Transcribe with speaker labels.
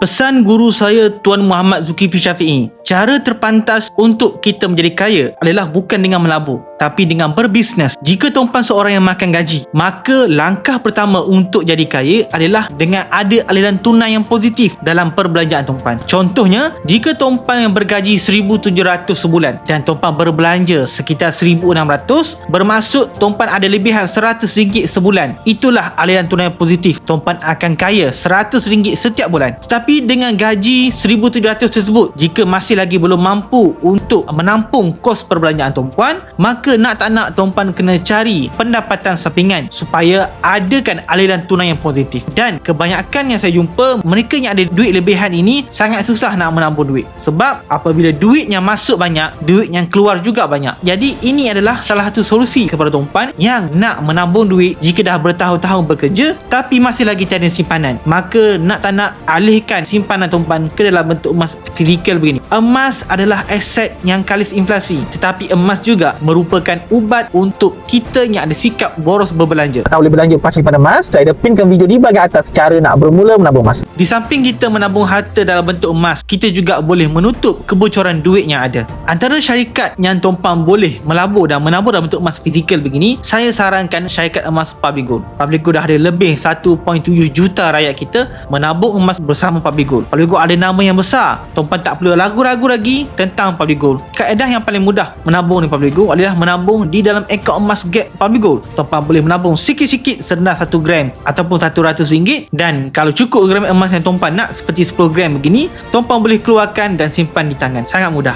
Speaker 1: Pesan guru saya Tuan Muhammad Zulkifli Syafi'i, cara terpantas untuk kita menjadi kaya adalah bukan dengan melabur, tapi dengan berbisnes. Jika tuan-puan seorang yang makan gaji, maka langkah pertama untuk jadi kaya adalah dengan ada aliran tunai yang positif dalam perbelanjaan tuan-puan. Contohnya, jika tuan-puan yang bergaji 1700 sebulan dan tuan-puan berbelanja sekitar 1600, bermaksud tuan-puan ada lebihan RM100 sebulan. Itulah aliran tunai positif. Tuan-puan akan kaya RM100 setiap bulan. Tetapi dengan gaji 1700 tersebut, jika masih lagi belum mampu untuk menampung kos perbelanjaan tuan-puan, maka nak tak nak tuan-puan kena cari pendapatan sampingan supaya adakan aliran tunai yang positif. Dan kebanyakan yang saya jumpa, mereka yang ada duit lebihan ini sangat susah nak menabung duit. Sebab apabila duit yang masuk banyak, duit yang keluar juga banyak. Jadi ini adalah salah satu solusi kepada tuan-puan yang nak menabung duit jika dah bertahun-tahun bekerja tapi masih lagi tiada simpanan. Maka nak tak nak alihkan simpanan tuan-puan ke dalam bentuk emas fizikal begini. Emas adalah aset yang kalis inflasi. Tetapi emas juga merupakan ubat untuk kita yang ada sikap boros berbelanja.
Speaker 2: Tak boleh belanja pas simpan emas, saya ada pinkan video di bahagian atas cara nak bermula menabung emas.
Speaker 1: Di samping kita menabung harta dalam bentuk emas, kita juga boleh menutup kebocoran duit yang ada. Antara syarikat yang tuan-puan boleh melabur dan menabur dalam bentuk emas fizikal begini, saya sarankan syarikat emas Public Gold. Public Gold dah ada lebih 1.7 juta rakyat kita menabung emas bersama Public Gold. Public Gold ada nama yang besar. Tuan-puan tak perlu ragu-ragu lagi tentang Public Gold. Kaedah yang paling mudah menabung di Public Gold adalah menabung di dalam akaun emas Gap Public Gold. Tuan-puan boleh menabung sikit-sikit serendah 1 gram ataupun 100 ringgit dan kalau cukup gram emas yang tuan-puan nak seperti 10 gram begini, tuan-puan boleh keluarkan dan simpan di tangan. Sangat mudah.